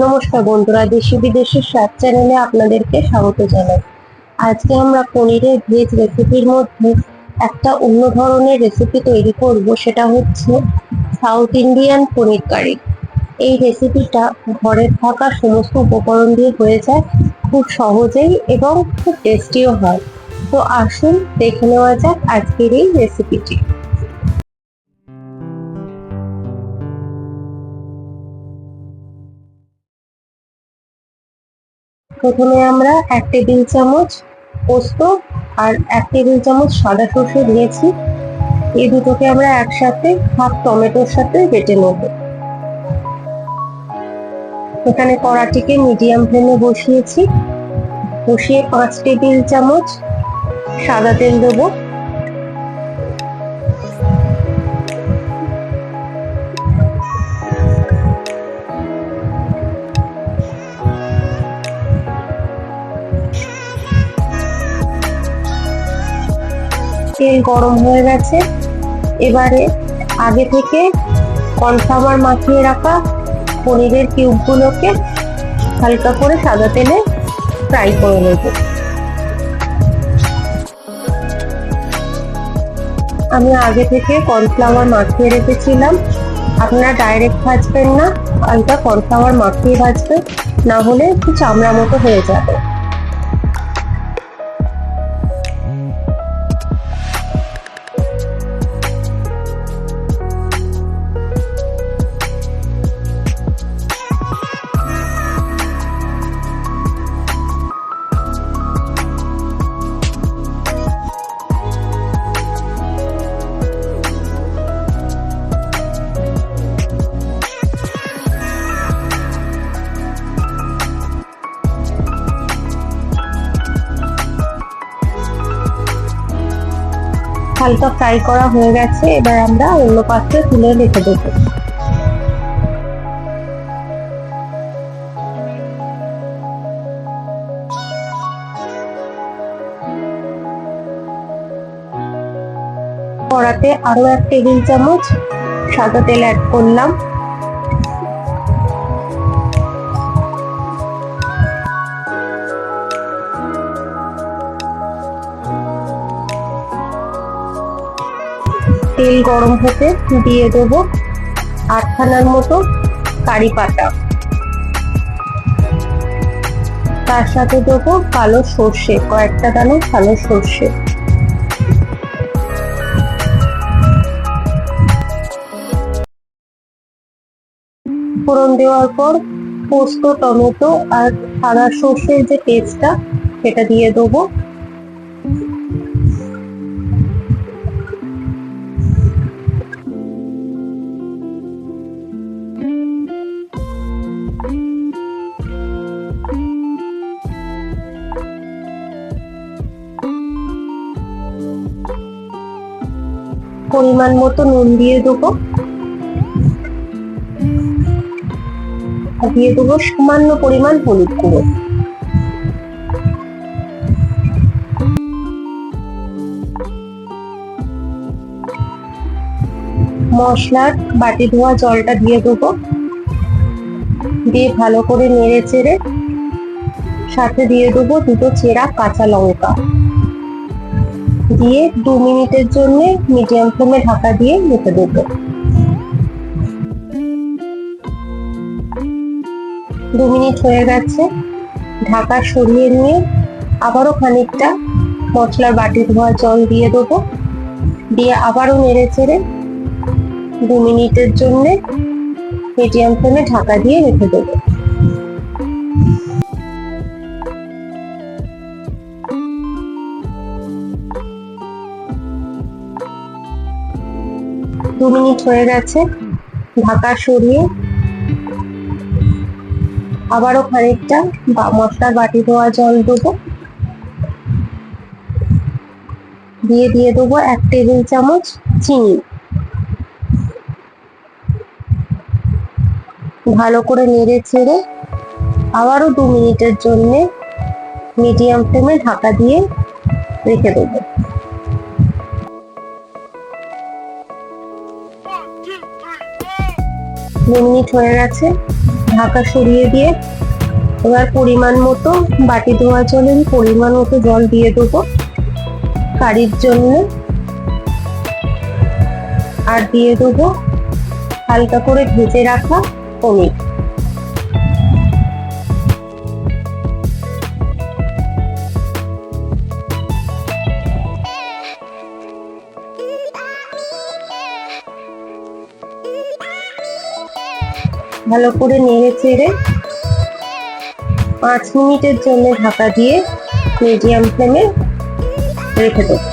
নমস্কার বন্ধুরা, দেশি বিদেশের স্বাদ চ্যানেলে আপনাদেরকে স্বাগত জানাই। আজকে আমরা পনিরের ভেজ রেসিপির মধ্যে একটা অন্য ধরনের রেসিপি তৈরি করব, সেটা হচ্ছে সাউথ ইন্ডিয়ান পনির কারি। এই রেসিপিটা ঘরে থাকা সমস্ত উপকরণ দিয়ে হয়ে যায়, খুব সহজেই এবং খুব টেস্টিও হয়। তো আসুন দেখে নেওয়া যাক আজকের এই রেসিপিটি প্রথমে আমরা এক টেবিল চামচ পোস্ত আর এক টেবিল চামচ সাদা সর্ষে দিয়েছি। এই দুটোকে আমরা একসাথে হাফ টমেটোর সাথে বেটে নেব। এখানে কড়াটিকে মিডিয়াম ফ্লেমে বসিয়েছি। বসিয়ে পাঁচ টেবিল চামচ সাদা তেল দেবো। তেল গরম হয়ে গেছে। এবারে আগে থেকে কর্নফ্লাওয়ার মাখিয়ে রাখা পনিরের কিউবগুলোকে হালকা করে সাদা তেলে ফ্রাই করে নেব। আমি আগে থেকে কর্নফ্লাওয়ার মাখিয়ে রেখেছিলাম। আপনারা ডাইরেক্ট ভাজবেন না, হালকা কর্নফ্লাওয়ার মাখিয়ে ভাজবেন, না হলে একটু চামড়া মতো হয়ে যাবে। হালকা ফ্রাই করা হয়ে গেছে, এবার আমরা অন্য পাত্রে তুলে রেখে দেবো। কড়াতে আরও এক টেবিল চামচ সাদা তেল অ্যাড করলাম। তেল গরম হতে দিয়ে দেবো আটখানার মতো কারি পাতা। তার সাথে দেবো কালো সর্ষে, কয়েকটা দানা কালো সর্ষে। ফোড়ন দেওয়ার পর পোস্ত, টমেটো আর সাদা সর্ষের যে পেস্টটা সেটা দিয়ে দেবো। পরিমাণ মতো নুন দিয়ে দেবো। দিয়ে দেবো সামান্য পরিমাণ হলুদ গুঁড়ো। মশলার বাটি ধোয়া জলটা দিয়ে দেবো। দিয়ে ভালো করে নেড়ে চেড়ে সাথে দিয়ে দেবো দুটো চেরা কাঁচা লঙ্কা। দিয়ে দু মিনিটের জন্য মিডিয়াম ফ্লেমে ঢাকা দিয়ে রেখে দেবো। দু মিনিট হয়ে গেছে। ঢাকা সরিয়ে নিয়ে আবারও খানিকটা মশলার বাটি ধোয়া জল দিয়ে দেবো। দিয়ে আবারও নেড়ে চেড়ে দু মিনিটের জন্য মিডিয়াম ফ্লেমে ঢাকা দিয়ে রেখে দেবো। দু মিনিট হয়ে গেছে। ঢাকা সরিয়ে আবারও খানিকটা বা মশলার বাটি ধোয়া জল দেবো। দিয়ে দিয়ে দেবো এক টেবিল চামচ চিনি। ভালো করে নেড়ে ছেড়ে আবারও দু মিনিটের জন্যে মিডিয়াম ফ্লেমে ঢাকা দিয়ে রেখে দেবো। মিনিট হয়ে গেছে। ঢাকা সরিয়ে দিয়ে এবার পরিমাণ মতো বাটি ধোয়া জলের পরিমাণ মতো জল দিয়ে দেবো। কারির জন্য আর দিয়ে দেবো হালকা করে ভেজে রাখা পনির। ভালো করে নেড়ে চেড়ে পাঁচ মিনিটের জন্য ঢাকা দিয়ে মিডিয়াম ফ্লেমে রেখে দেবো।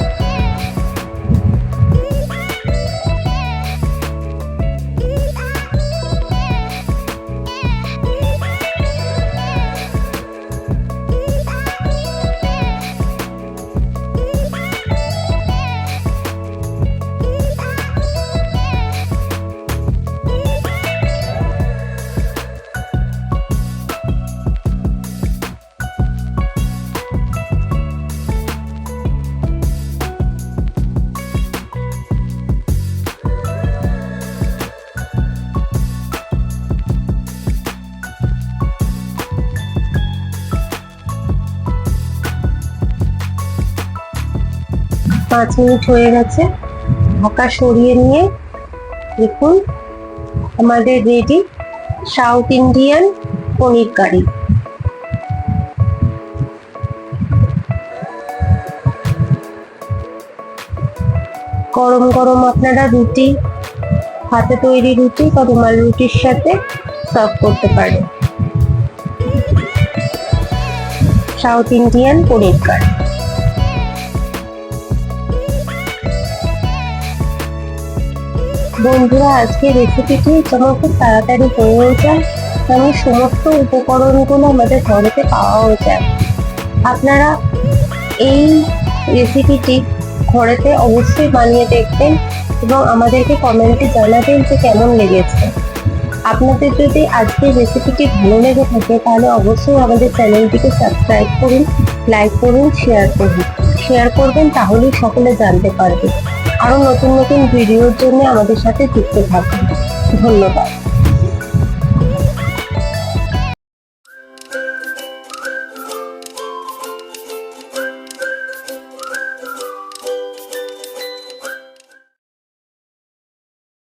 পাঁচ মিনিট হয়ে গেছে। ঢাকা সরিয়ে নিয়ে দেখুন, আমাদের ready South Indian paneer curry গরম গরম আপনারা রুটি, হাতে তৈরি রুটি বা রুমাল রুটির সাথে সার্ভ করতে পারেন। সাউথ ইন্ডিয়ান পনির কারি বন্ধুরা আজকে রেসিপিটি যেমন খুব তাড়াতাড়ি হয়েও যায় তেমন সমস্ত উপকরণগুলো আমাদের ঘরেতে পাওয়াও যায় আপনারা এই রেসিপিটি ঘরেতে অবশ্যই বানিয়ে দেখবেন এবং আমাদেরকে কমেন্টে জানাবেন যে কেমন লেগেছে। আপনাদের যদি আজকের রেসিপিটি ভালো লেগে থাকে, তাহলে অবশ্যই আমাদের চ্যানেলটিকে সাবস্ক্রাইব করুন লাইক করুন শেয়ার করুন। শেয়ার করবেন, তাহলেই সকলে জানতে পারবে। আরও নতুন নতুন ভিডিওর জন্য আমাদের সাথে যুক্ত থাকুন। ধন্যবাদ।